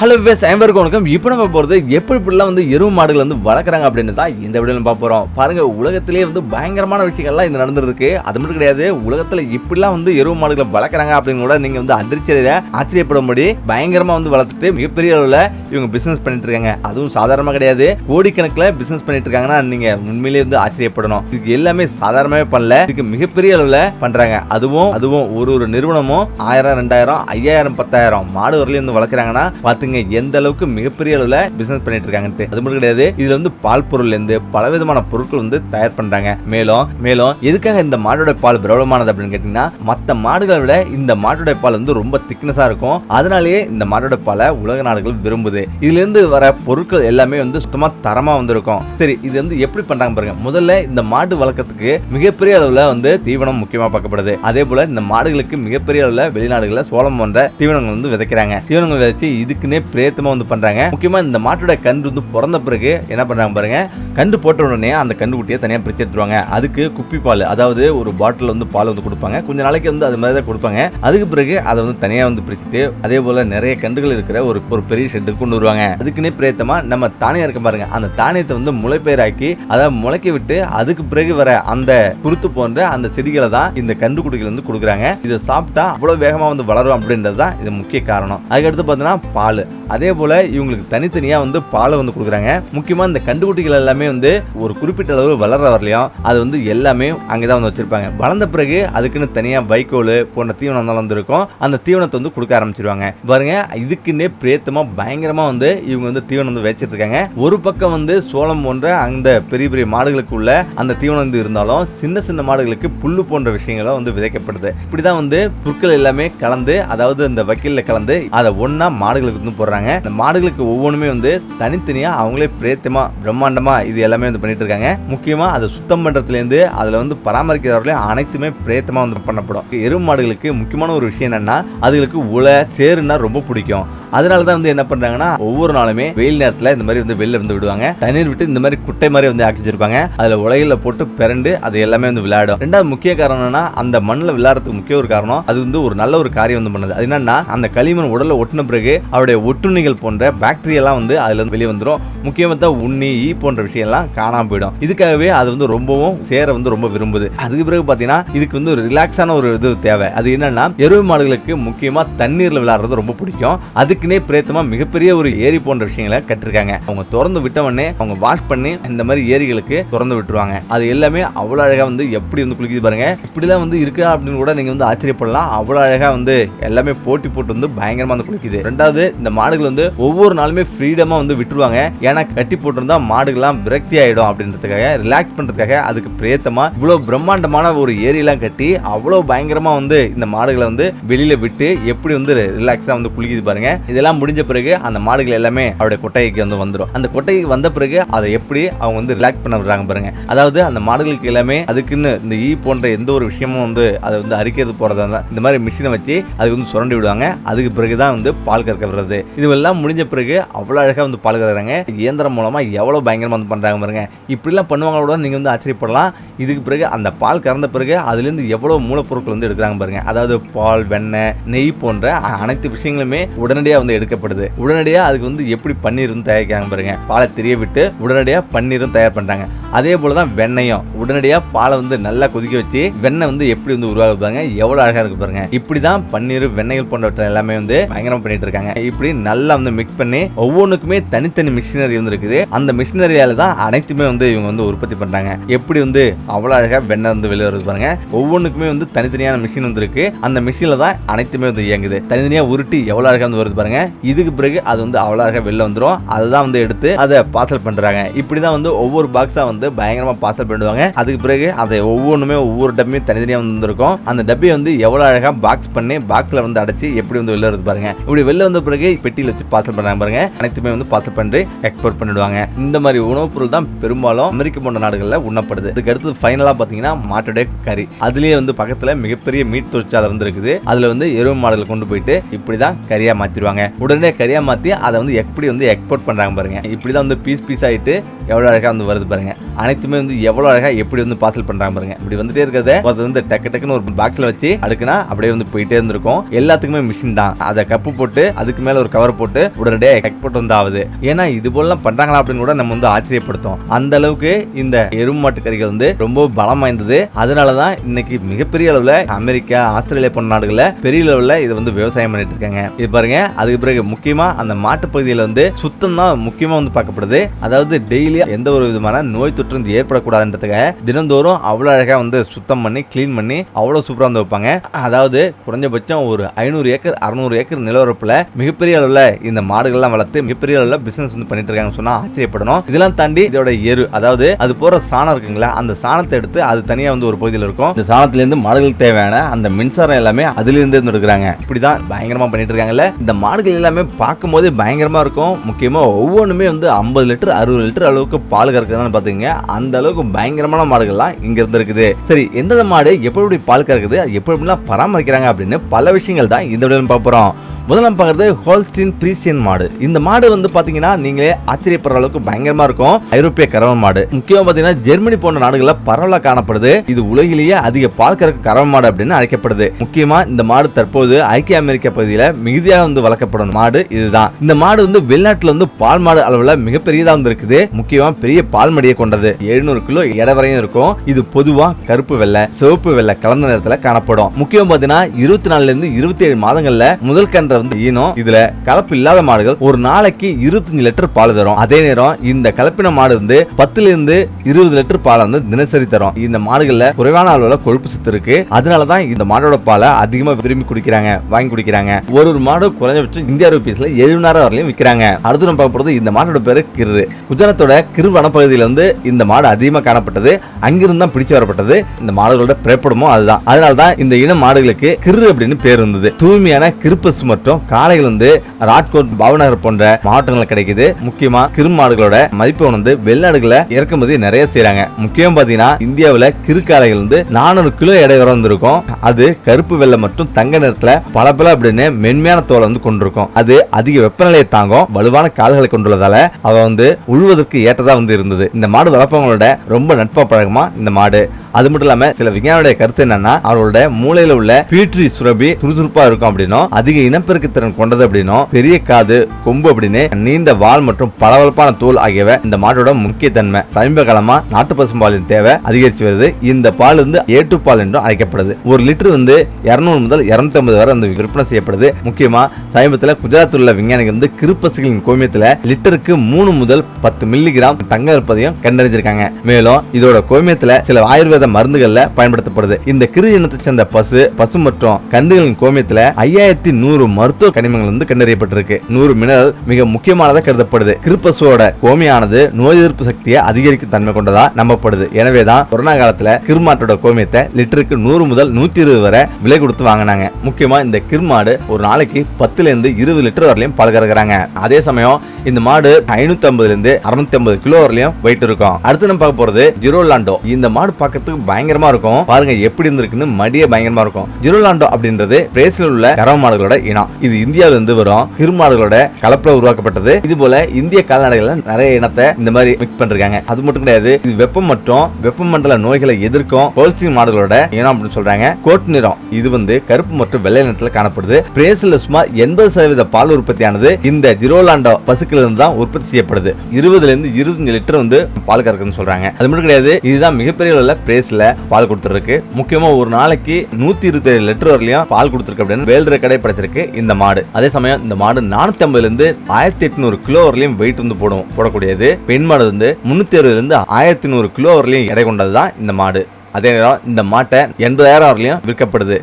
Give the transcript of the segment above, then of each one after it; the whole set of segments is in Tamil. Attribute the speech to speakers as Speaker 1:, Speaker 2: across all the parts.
Speaker 1: ஹலோ வேஸ் ஐம்பருக்கு வணக்கம். இப்போ நம்ம போகிறது எப்படி இப்படிலாம் வந்து எருவு மாடுகள் வந்து வளர்க்குறாங்க அப்படின்னு தான் இந்த வீடியோவில் பார்க்க போகிறோம் பாருங்கள் உலகத்திலே வந்து பயங்கரமான விஷயங்கள்லாம் இது நடந்துருக்கு. அது மட்டும் கிடையாது உலகத்தில் இப்படிலாம் வந்து எருவு மாடுகளை வளர்க்குறாங்க அப்படின்னு கூட நீங்கள் வந்து அதிர்ச்சியில் ஆச்சரியப்படும்படி பயங்கரமாக வந்து வளர்த்துட்டு மிகப்பெரிய அளவில் இவங்க பிஸ்னஸ் பண்ணிட்டு இருக்காங்க அதுவும் சாதாரணமாக கிடையாது. கோடிக்கணக்கில் பிஸ்னஸ் பண்ணிட்டு இருக்காங்கன்னா நீங்கள் உண்மையிலேயே வந்து ஆச்சரியப்படணும். இதுக்கு எல்லாமே சாதாரணமாகவே பண்ணல இதுக்கு மிகப்பெரிய அளவில் பண்ணுறாங்க அதுவும் அதுவும் ஒரு ஒரு நிறுவனமும் ஆயிரம் ரெண்டாயிரம் ஐயாயிரம் பத்தாயிரம் மாடு வரலையும் வந்து வளர்க்குறாங்கன்னா பார்த்துங்க எந்த அளவுக்கு மிகப்பெரிய அளவில் பிசினஸ் பண்ணிட்டு இருக்காங்கன்ட்டு அது மட்டும் கிடையாது. இதுல வந்து பால் பொருள் இருந்து பல விதமான பொருட்கள் வந்து தயார் பண்றாங்க. மேலும் மேலும் எதுக்காக இந்த மாடோட பால் பிரபலமானது அப்படின்னு கேட்டீங்கன்னா மற்ற மாடுகளை விட இந்த மாட்டோட பால் வந்து ரொம்ப திக்னஸா இருக்கும். அதனாலேயே இந்த மாட்டோட பாலை உலக நாடுகள் விரும்புது. இதுல இருந்து வர பொருட்கள் எல்லாமே வந்து சுத்தமா தரமா வந்திருக்கும். சரி இது வந்து எப்படி பண்றாங்க பாருங்க. முதல்ல இந்த மாடு வளர்க்கறதுக்கு மிகப்பெரிய அளவுல வந்து தீவனம் முக்கியமா பார்க்கப்படுது. அதே போல இந்த மாடுகளுக்கு மிகப்பெரிய அளவுல வெளிநாடுகளில் சோளம் போன்ற தீவனங்கள் வந்து விதைக்கிறாங்க. தீவனங்கள் விதைச்சு இதுக்குன்னே பிரேத்தமா வந்து பண்ணுறாங்க முக்கியமாக இந்த மாட்டோட கன்று வந்து பிறந்த பிறகு என்ன பண்ணுறாங்க பாருங்க கன்று போட்ட உடனே அந்த கன்று குட்டியை தனியாக பிரித்து எடுத்துருவாங்க. அதுக்கு குப்பி பால் அதாவது ஒரு பாட்டில் வந்து பால் வந்து கொடுப்பாங்க. கொஞ்ச நாளைக்கு வந்து அது மாதிரி தான் கொடுப்பாங்க. அதுக்கு பிறகு அதை வந்து தனியாக வந்து பிரிச்சுட்டு அதே போல் நிறைய கன்றுகள் இருக்கிற ஒரு ஒரு பெரிய ஷெட்டுக்கு கொண்டு வருவாங்க. அதுக்குன்னே பிரேத்தமாக நம்ம தானியம் இருக்க பாருங்க அந்த தானியத்தை வந்து முளைப்பயிராக்கி அதை முளைக்க விட்டு அதுக்கு பிறகு வர அந்த குருத்து போன்ற அந்த செடிகளை தான் இந்த கன்றுக்குட்டிகள் வந்து கொடுக்குறாங்க. இதை சாப்பிட்டா அவ்வளோ வேகமாக வந்து வளரும் அப்படின்றது தான் இது முக்கிய காரணம். அதுக்கடுத்து பார்த்தீங்கன்னா பால். அதே போல இவங்களுக்கு தனித்தனியாக வந்து பாலை வந்து கொடுக்குறாங்க. முக்கியமாக இந்த கண்டுக்குட்டிகள் எல்லாமே வந்து ஒரு குறிப்பிட்ட அளவு வளர்ற வரலையும். அது வந்து எல்லாமே அங்கே தான் வந்து வச்சிருப்பாங்க. வளர்ந்த பிறகு அதுக்குன்னு தனியாக வைக்கோல் போன்ற தீவனம் தான் வந்துருக்கும் அந்த தீவனத்தை வந்து கொடுக்க ஆரம்பிச்சிருவாங்க. பாருங்க இதுக்குன்னே பிரேத்தமாக பயங்கரமாக வந்து இவங்க வந்து தீவனம் வந்து வச்சிட்டு இருக்காங்க. ஒரு பக்கம் வந்து சோளம் போன்ற அந்த பெரிய பெரிய மாடுகளுக்குள்ள அந்த தீவனம் வந்து இருந்தாலும் சின்ன சின்ன மாடுகளுக்கு புல்லு போன்ற விஷயங்களும் வந்து விதைக்கப்படுது. இப்படிதான் வந்து புற்கள் எல்லாமே கலந்து அதாவது அந்த வக்கீல்ல கலந்து அதை ஒன்றா மாடுகளுக்கு வந்து போடுறாங்க. இந்த மாடுகளுக்கு ஒவ்வொன்றுமே வந்து தனித்தனியாக அவங்களே பிரேத்தமா பிரம்மாண்டமா இது எல்லாமே வந்து பண்ணிட்டு இருக்காங்க. முக்கியமாக அதை சுத்தம் பண்ணுறதுலேருந்து அதில் வந்து பராமரிக்கிறவர்களையும் அனைத்துமே பிரேத்தமாக வந்து பண்ணப்படும். எரும் மாடுகளுக்கு முக்கியமான ஒரு விஷயம் என்னன்னா அதுகளுக்கு உலை சேருன்னா ரொம்ப பிடிக்கும். அதனால தான் வந்து என்ன பண்றாங்கன்னா ஒவ்வொரு நாளுமே வெயில் நேரத்தில் இந்த மாதிரி வந்து வெளில இருந்து விடுவாங்க. தண்ணீர் விட்டு இந்த மாதிரி குட்டை மாதிரி வந்து ஆக்கி வச்சிருப்பாங்க. அதில் உலகில் போட்டு பிறண்டு அது எல்லாமே வந்து விளையாடும். ரெண்டாவது முக்கிய காரணம் அந்த மண்ணில் விளையாடுறதுக்கு முக்கிய ஒரு காரணம் அது வந்து ஒரு நல்ல ஒரு காரியம் வந்து பண்ணுது. அது என்னன்னா அந்த களிமண் உடலை ஒட்டின பிறகு அவருடைய ஒட்டுண்ணிகள் போன்ற பாக்டீரியெல்லாம் வந்து அதுல இருந்து வெளியே வந்துடும் முக்கியமாக தான் உண்ணி ஈ போன்ற விஷயம்லாம் காணாம போயிடும். இதுக்காகவே அது வந்து ரொம்பவும் சேர வந்து ரொம்ப விரும்புது. அதுக்கு பிறகு பார்த்தீங்கன்னா இதுக்கு வந்து ஒரு ரிலாக்ஸான ஒரு இது தேவை. அது என்னன்னா எருவு மாடுகளுக்கு முக்கியமாக தண்ணீரில் விளையாடுறது ரொம்ப பிடிக்கும். அதுக்குன்னே பிரேத்தமா மிகப்பெரிய ஒரு ஏரி போன்ற விஷயங்களை கட்டிருக்காங்க. அவங்க திறந்து விட்ட அவங்க வாஷ் பண்ணி இந்த மாதிரி ஏரிகளுக்கு திறந்து விட்டுருவாங்க. அது எல்லாமே அவ்வளோ அழகா வந்து எப்படி வந்து குளிக்குது பாருங்க. இப்படிலாம் வந்து இருக்கா அப்படின்னு கூட நீங்க வந்து ஆச்சரியப்படலாம். அவ்வளோ அழகா வந்து எல்லாமே போட்டி போட்டு வந்து பயங்கரமா வந்து குளிக்குது. ரெண்டாவது இந்த மாடுகள் வந்து ஒவ்வொரு நாளுமே ஃப்ரீடமா வந்து விட்டுருவாங்க. ஏன்னா கட்டி போட்டிருந்தா மாடுகள்லாம் விரக்தி ஆயிடும் அப்படின்றதுக்காக ரிலாக்ஸ் பண்றதுக்காக அதுக்கு பிரேத்தமா இவ்வளோ பிரம்மாண்டமான ஒரு ஏரியெல்லாம் கட்டி அவ்வளோ பயங்கரமா வந்து இந்த மாடுகளை வந்து வெளியில விட்டு எப்படி வந்து ரிலாக்ஸா வந்து குளிக்குது பாருங்க. இதெல்லாம் முடிஞ்ச பிறகு அந்த மாடுகள் எல்லாமே அவருடைய கொட்டைக்கு வந்து வந்துடும் அந்த கொட்டைக்கு வந்த பிறகு அதை எப்படி அவங்க வந்து ரிலாக்ஸ் பண்ண விடுறாங்க பாருங்க. அதாவது அந்த மாடுகளுக்கு எல்லாமே அதுக்குன்னு இந்த ஈ போன்ற எந்த ஒரு விஷயமும் வந்து அதை வந்து அரிக்கிறது போறதா இருந்தால் இந்த மாதிரி மிஷினை வச்சு அதுக்கு வந்து சுரண்டி விடுவாங்க. அதுக்கு பிறகுதான் வந்து பால் கறக்க விடுறது. இதுவெல்லாம் முடிஞ்ச பிறகு அவ்வளோ அழகாக வந்து பால் கறக்குறாங்க. இயந்திரம் மூலமாக எவ்வளோ பயங்கரமாக வந்து பண்ணுறாங்க பாருங்க. இப்படிலாம் பண்ணுவாங்க கூட நீங்கள் வந்து ஆச்சரியப்படலாம். இதுக்கு பிறகு அந்த பால் கறந்த பிறகு அதுலேருந்து எவ்வளோ மூலப்பொருட்கள் வந்து எடுக்கிறாங்க பாருங்க. அதாவது பால் வெண்ணெய் நெய் போன்ற அனைத்து விஷயங்களுமே உடனடியாக வந்து எடுக்கப்படுது. உடனடியாக அதுக்கு வந்து எப்படி பன்னீரும் தயாரிக்கிறாங்க பாருங்க. பாலை தெரிய விட்டு உடனடியாக பன்னீரும் தயார் பண்ணுறாங்க அதே போல தான் வெண்ணையும். உடனடியாக பாலை வந்து நல்லா கொதிக்க வச்சு வெண்ணெய் வந்து எப்படி வந்து உருவாகுது பாருங்க. எவ்வளோ அழகாக இருக்கு பாருங்க. இப்படி தான் பன்னீர் வெண்ணெய்கள் போன்றவற்றை எல்லாமே வந்து பயங்கரம் பண்ணிட்டு இருக்காங்க. இப்படி நல்லா வந்து மிக்ஸ் பண்ணி ஒவ்வொன்றுக்குமே தனித்தனி மிஷினரி வந்து இருக்குது. அந்த மிஷினரியால தான் அனைத்துமே வந்து இவங்க வந்து உற்பத்தி பண்றாங்க. எப்படி வந்து அவ்வளோ அழகாக வெண்ணெய் வந்து வெளியே வருது பாருங்க. ஒவ்வொன்றுக்குமே வந்து தனித்தனியான மிஷின் வந்துருக்கு அந்த மிஷினில் தான் அனைத்துமே வந்து இயங்குது. தனித்தனியாக உருட்டி எவ்வளோ அழகாக வந்து வருது பாருங்க. இதுக்கு பிறகு அது வந்து அவ்வளோ அழகாக வெளில வந்துடும் அதுதான் வந்து எடுத்து அதை பார்சல் பண்றாங்க. இப்படி தான் வந்து ஒவ்வொரு பாக்ஸா வந்து பயங்கரமா பார்சல் பண்ணுவாங்க அதுக்கு பிறகு அதை ஒவ்வொன்றுமே ஒவ்வொரு டப்பையும் தனித்தனியாக வந்து வந்திருக்கும். அந்த டப்பியை வந்து எவ்வளோ அழகா பாக்ஸ் பண்ணி பாக்ஸ்ல வந்து அடைச்சு எப்படி வந்து வெளில வருது பாருங்க. இப்படி வெளில வந்த பிறகு பெட்டியில் வச்சு பார்சல் பண்ணுறாங்க பாருங்க. அனைத்துமே வந்து பார்சல் பண்ணி எக்ஸ்போர்ட் பண்ணிடுவாங்க. இந்த மாதிரி உணவுப் பொருள் தான் பெரும்பாலும் அமெரிக்க போன்ற நாடுகளில் உண்ணப்படுது. இதுக்கு அடுத்தது ஃபைனலாக பார்த்தீங்கன்னா மாட்டோட கறி. அதுலேயே வந்து பக்கத்தில் மிகப்பெரிய மீட் தொழிற்சாலை வந்து இருக்குது. அதில் வந்து எருவு மாடுகளை கொண்டு போயிட்டு இப்படி தான் கறியாக மாற்றிடுவாங்க உடனே கறியாக மாற்றி அதை வந்து எப்படி வந்து எக்ஸ்போர்ட் பண்ணுறாங்க பாருங்க. இப்படி தான் வந்து பீஸ் பீஸ் ஆகிட்டு எவ்வளோ அழகாக வந்து வருது பாருங்க. அனைத்துமே வந்து எவ்வளோ அழகாக எப்படி வந்து பார்சல் பண்ணுறாங்க பாருங்க. இப்படி வந்துட்டே இருக்கிறத அது வந்து டக்கு டக்குன்னு ஒரு பாக்ஸில் வச்சு அடுக்குனா அப்படியே வந்து போயிட்டே இருந்திருக்கும். எல்லாத்துக்குமே மிஷின் தான். அதை கப்பு போட்டு அதுக்கு மேலே ஒரு கவர் போட்டு உடனடியாக எக்ஸ்போர்ட் வந்து ஆகுது. ஏன்னா இது போலலாம் பண்ணுறாங்களா அப்படின்னு கூட நம்ம வந்து ஆச்சரியப்படுத்தும். அந்த அளவுக்கு இந்த எருமாட்டு கறிகள் வந்து ரொம்ப பலம் வாய்ந்தது. அதனாலதான் இன்னைக்கு மிகப்பெரிய அளவில் அமெரிக்கா ஆஸ்திரேலியா போன்ற நாடுகளில் பெரிய அளவில் இது வந்து விவசாயம் பண்ணிட்டு இருக்காங்க. இது பாருங்க அதுக்கு பிறகு முக்கியமா அந்த மாட்டு பகுதியில் வந்து சுத்தம் தான் முக்கியமா வந்து பார்க்கப்படுது. அதாவது டெய்லி எந்த ஒரு விதமான நோய் தொற்று வந்து ஏற்படக்கூடாதுன்றதுக்காக தினந்தோறும் அவ்வளோ அழகாக வந்து சுத்தம் பண்ணி க்ளீன் பண்ணி அவ்வளோ சூப்பராக வந்து வைப்பாங்க. அதாவது குறைஞ்சபட்சம் ஒரு ஐநூறு ஏக்கர் அறுநூறு ஏக்கர் நிலவரப்பில் மிகப்பெரிய அளவில் இந்த மாடுகள்லாம் வளர்த்து மிகப்பெரிய அளவில் பிசினஸ் வந்து பண்ணிட்டு இருக்காங்கன்னு சொன்னால் ஆச்சரியப்படணும். இதெல்லாம் தாண்டி இதோட எரு அதாவது அது போகிற சாணம் இருக்குங்களா அந்த சாணத்தை எடுத்து அது தனியாக வந்து ஒரு பகுதியில் இருக்கும். இந்த சாணத்துலேருந்து மாடுகளுக்கு தேவையான அந்த மின்சாரம் எல்லாமே அதுலேருந்து இருந்து இப்படி தான் பயங்கரமாக பயங்கரமா பண்ணிட்டு இருக்காங்கல்ல. இந்த மாடுகள் எல்லாமே பார்க்கும்போது பயங்கரமாக இருக்கும். முக்கியமாக ஒவ்வொன்றுமே வந்து ஐம்பது லிட்டர் அறுபது லிட்டர் அளவுக்கு பால் கறக்குதுன்னு பார்த்துங்க அந்த அளவுக்கு பயங்கரமான மாடுகள்லாம் இங்கே இருந்து இருக்குது. சரி எந்தெந்த மாடு எப்படி எப்படி பால் கறக்குது அது எப்படி எப்படிலாம் பராமரிக்கிறாங்க அப்படின்னு பல விஷயங்கள் தான் இந்த வீடியோவில் பார்க்க போறோம். முதல்ல பார்க்கறது ஹோல்ஸ்டின் பிரீசியன் மாடு. இந்த மாடு வந்து பார்த்தீங்கன்னா நீங்களே ஆச்சரியப்படுற அளவுக்கு பயங்கரமாக இருக்கும். ஐரோப்பிய கறவை மாடு. முக்கியமாக பார்த்தீங்கன்னா ஜெர்மனி போன்ற நாடுகளில் பரவலாக காணப்படுது. இது உலகிலேயே அதிக பால் கறக்க கறவை மாடு அப்படின்னு அழைக்கப்படுது. முக்கியமாக இந்த மாடு தற்போது ஐக்கிய அமெரிக்க பகுதியில் மிகுதியாக வந்து வளர்க்கப்படும் மாடு இதுதான். இந்த மாடு வந்து வெளிநாட்டுல வந்து பால் மாடு அளவுல மிகப்பெரியதா வந்து இருக்குது முக்கியமா பெரிய பால் மடியை கொண்டது. எழுநூறு கிலோ எடை வரையும் இருக்கும். இது பொதுவா கருப்பு வெள்ளை சிவப்பு வெள்ளை கலந்த நேரத்துல காணப்படும். முக்கியம் பாத்தீங்கன்னா இருபத்தி நாலுல இருந்து இருபத்தி ஏழு மாதங்கள்ல முதல் கன்ற வந்து ஈனும். இதுல கலப்பு இல்லாத மாடுகள் ஒரு நாளைக்கு இருபத்தஞ்சு லிட்டர் பால் தரும். அதே நேரம் இந்த கலப்பின மாடு வந்து பத்துல இருந்து இருபது லிட்டர் பால் வந்து தினசரி தரும். இந்த மாடுகள்ல குறைவான அளவுல கொழுப்பு சத்து இருக்கு. அதனாலதான் இந்த மாடோட பாலை அதிகமா விரும்பி குடிக்கிறாங்க வாங்கி குடிக்கிறாங்க. ஒரு ஒரு மாடு குறைஞ்ச குறைஞ்சபட்சம் இந்தியா ருபீஸில் எழுபதாயிரம் வரலையும் விற்கிறாங்க அடுத்து நம்ம பார்க்க போகிறது இந்த மாடோட பேர் கிரு குஜராத்தோட கிரு வனப்பகுதியிலிருந்து இந்த மாடு அதிகமாக காணப்பட்டது. அங்கிருந்து தான் பிடிச்சு வரப்பட்டது. இந்த மாடுகளோட பிறப்படமும் அதுதான். அதனாலதான் இந்த இன மாடுகளுக்கு கிரு அப்படின்னு பேர் இருந்தது. தூய்மையான கிருப்பசு மற்றும் காளைகள் வந்து ராட்கோட் பாவநகர் போன்ற மாவட்டங்கள் கிடைக்குது. முக்கியமா கிரு மாடுகளோட மதிப்பு வந்து வெளிநாடுகளை இறக்குமதி நிறைய செய்கிறாங்க முக்கியம் பாத்தீங்கன்னா இந்தியாவில் கிரு காளைகள் வந்து நானூறு கிலோ எடை வரை வந்திருக்கும். அது கருப்பு வெள்ளை மற்றும் தங்க நிறத்துல பளபள அப்படின்னு மென்மையான தோலை வந்து கொண்டு கொண்டிருக்கும். அது அதிக வெப்பநிலையை தாங்கும். வலுவான கால்களை கொண்டுள்ளதால அவ வந்து உழுவதற்கு ஏற்றதா வந்து இருந்தது. இந்த மாடு வளர்ப்பவங்களோட ரொம்ப நட்பா பழகுமா இந்த மாடு. அது மட்டும் இல்லாம சில விஞ்ஞானியுடைய கருத்து என்னன்னா அவர்களோட மூளையில உள்ள பீட்ரி சுரபி துருதுருப்பா இருக்கும் அப்படின்னும் அதிக இனப்பெருக்க திறன் கொண்டது அப்படின்னும் பெரிய காது கொம்பு அப்படின்னு நீண்ட வால் மற்றும் பளபளப்பான தோல் ஆகியவை இந்த மாட்டோட முக்கிய தன்மை சமீப காலமா நாட்டு பசும்பாலின் தேவை அதிகரித்து வருது. இந்த பால் வந்து ஏட்டு பால் என்றும் அழைக்கப்படுது. ஒரு லிட்டர் வந்து இருநூறு முதல் இருநூத்தி ஐம்பது வரை வந்து விற்பனை செய்யப்படுது. முக்கியமா சமீபத்தில் குஜராத்தில் உள்ள விஞ்ஞானிகள் வந்து கிருப்பசுகளின் கோமியத்தில் லிட்டருக்கு மூணு முதல் பத்து மில்லிகிராம் தங்கம் இருப்பதையும் கண்டறிஞ்சிருக்காங்க. மேலும் இதோட கோமியத்தில் சில ஆயுர்வேத மருந்துகள்ல பயன்படுத்தப்படுது. இந்த கிரு இனத்தை சேர்ந்த பசு பசு மற்றும் கன்றுகளின் கோமியத்தில் ஐயாயிரத்தி நூறு மருத்துவ கனிமங்கள் வந்து கண்டறியப்பட்டிருக்கு. நூறு மினரல் மிக முக்கியமானதாக கருதப்படுது. கிருப்பசுவோட கோமியானது நோய் எதிர்ப்பு சக்தியை அதிகரிக்கும் தன்மை கொண்டதா நம்பப்படுது. எனவேதான் கொரோனா காலத்தில் கிருமாட்டோட கோமியத்தை லிட்டருக்கு நூறு முதல் நூத்தி இருபது வரை விலை கொடுத்து வாங்கினாங்க. முக்கியமா இந்த கிருமாடு ஒரு நாளைக்கு பத்துல இருந்து இருபது லிட்டர் வரலையும் பால் கறக்குறாங்க. அதே சமயம் இந்த மாடு ஐநூத்தி ஐம்பதுல இருந்து அறுநூத்தி ஐம்பது கிலோ வரலையும் வெயிட் இருக்கும். அடுத்து நம்ம பார்க்க போறது ஜிரோலாண்டோ இந்த மாடு பார்க்கறதுக்கு பயங்கரமா இருக்கும். பாருங்க எப்படி இருந்திருக்குன்னு மடியே பயங்கரமா இருக்கும். ஜிரோலாண்டோ அப்படின்றது பிரேசில் உள்ள கரவ மாடுகளோட இனம். இது இந்தியாவில இருந்து வரும் திருமாடுகளோட கலப்புல உருவாக்கப்பட்டது. இது போல இந்திய கால்நடைகள்ல நிறைய இனத்தை இந்த மாதிரி மிக்ஸ் பண்றாங்க அது மட்டும் கிடையாது இது வெப்பம் மற்றும் வெப்பமண்டல நோய்களை எதிர்க்கும் ஹோல்ஸ்டீன் மாடுகளோட இனம் அப்படின்னு சொல்றாங்க. கோட் நிறம். இது வந்து கருப்பு மற்றும் வெள்ளை நிறத்துல காணப்படுது. பிரேசில் சுமார் எண்பது சதவீத பால் உற்பத்தியானது இந்த ஜிரோலாண்டோ பசுக்கள் இருந்து தான் உற்பத்தி செய்யப்படுது. இருபதுல இருந்து இருபத்தஞ்சு லிட்டர் வந்து பால் கறக்குன்னு சொல்றாங்க. அது மட்டும் கிடையாது இதுதான் மிகப்பெரிய அளவுல பிரேஸ்ல பால் கொடுத்துருக்கு முக்கியமா ஒரு நாளைக்கு நூத்தி இருபத்தி ஏழு லிட்டர் வரலையும் பால் கொடுத்துருக்கு அப்படின்னு வேல்ற கடை படைச்சிருக்கு இந்த மாடு. அதே சமயம் இந்த மாடு நானூத்தி ஐம்பதுல இருந்து ஆயிரத்தி எட்நூறு கிலோ வரலையும் வெயிட் வந்து போடும் போடக்கூடியது. பெண் மாடு வந்து முன்னூத்தி அறுபதுல இருந்து ஆயிரத்தி நூறு கிலோ வரலையும் எடை கொண்டதுதான் இந்த மாடு. அதே நேரம் இந்த மாட்டை எண்பதாயிரம் வரலையும் விற்கப்படுது.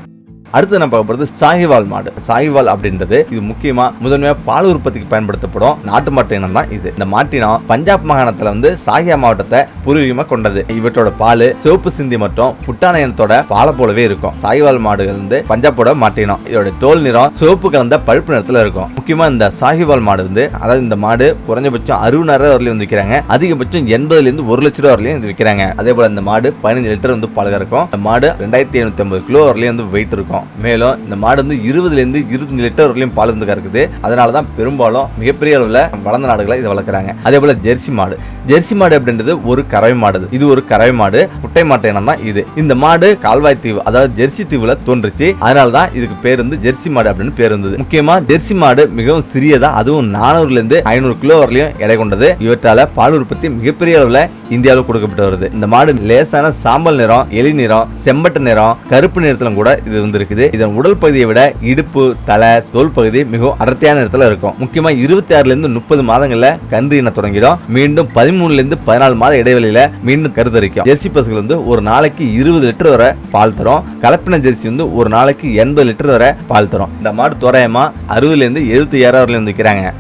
Speaker 1: அடுத்து நம்ம பார்க்க போகிறது சாகிவால் மாடு. சாகிவால் அப்படின்றது இது முக்கியமா முதன்மையாக பால் உற்பத்திக்கு பயன்படுத்தப்படும் நாட்டு மாட்டு இனம் தான் இது. இந்த மாட்டினம் பஞ்சாப் மாகாணத்துல வந்து சாகியா மாவட்டத்தை பூர்வீகமாக கொண்டது. இவற்றோட பால் சிவப்பு சிந்தி மற்றும் புட்டான இனத்தோட பாலை போலவே இருக்கும். சாகிவால் மாடுகள் வந்து பஞ்சாபோட மாட்டினம் இதோட தோல் நிறம் சிவப்பு கலந்த பழுப்பு நிறத்துல இருக்கும். முக்கியமா இந்த சாகிவால் மாடு வந்து அதாவது இந்த மாடு குறைஞ்சபட்சம் அறுபதாயிரம் வரலையும் வந்து விற்கிறாங்க. அதிகபட்சம் எண்பதுல இருந்து ஒரு லட்ச ரூபா வரலையும் வந்து விற்கிறாங்க. அதே போல இந்த மாடு பதினஞ்சு லிட்டர் வந்து பால் கறக்கும் இந்த மாடு ரெண்டாயிரத்தி எழுநூத்தி ஐம்பது கிலோ வரலையும் வந்து வெயிட் இருக்கும். மேலும் இந்த மாடு வந்து இருபதுல இருந்து இருபத்தஞ்சு லிட்டர் வரலையும் பால் வந்து கறக்குது. அதனால தான் பெரும்பாலும் மிகப்பெரிய அளவில் வளர்ந்த நாடுகளை இதை வளர்க்குறாங்க. அதே போல ஜெர்சி மாடு. ஜெர்சி மாடு அப்படின்றது ஒரு கறவை மாடு இது ஒரு கறவை மாடு. குட்டை மாட்டு இனம் தான் இது. இந்த மாடு கால்வாய் தீவு அதாவது ஜெர்சி தீவுல தோன்றுச்சு. அதனால தான் இதுக்கு பேர் வந்து ஜெர்சி மாடு அப்படின்னு பேர் இருந்தது. முக்கியமா ஜெர்சி மாடு மிகவும் சிறியதா அதுவும் நானூறுல இருந்து ஐநூறு கிலோ வரலையும் எடை கொண்டது. இவற்றால பால் உற்பத்தி மிகப்பெரிய அளவுல இந்தியாவில் கொடுக்கப்பட்டு வருது. இந்த மாடு லேசான சாம்பல் நிறம் எலி நிறம் செம்பட்டு நிறம் கருப்பு நிறத்திலும் கூட இது வந்து இருக்குது இதன் உடல் பகுதியை விட இடுப்பு தலை தோல் பகுதி மிகவும் அடர்த்தியான நிறத்துல இருக்கும். முக்கியமா இருபத்தி ஆறுல இருந்து முப்பது மாதங்கள்ல கன்று இன தொடங்கிடும். மீண்டும் பதிமூணு இருந்து பதினாலு மாத இடைவெளியில மீண்டும் கருத்தரிக்கும். ஜெர்சி பசுகள் வந்து ஒரு நாளைக்கு இருபது லிட்டர் வரை பால் தரும். கலப்பின ஜெர்சி வந்து ஒரு நாளைக்கு எண்பது லிட்டர் வரை பால் தரும். இந்த மாடு தோராயமா அறுபதுல இருந்து எழுபத்தி ஏழாயிரம் இருந்து விற்கிறாங்க.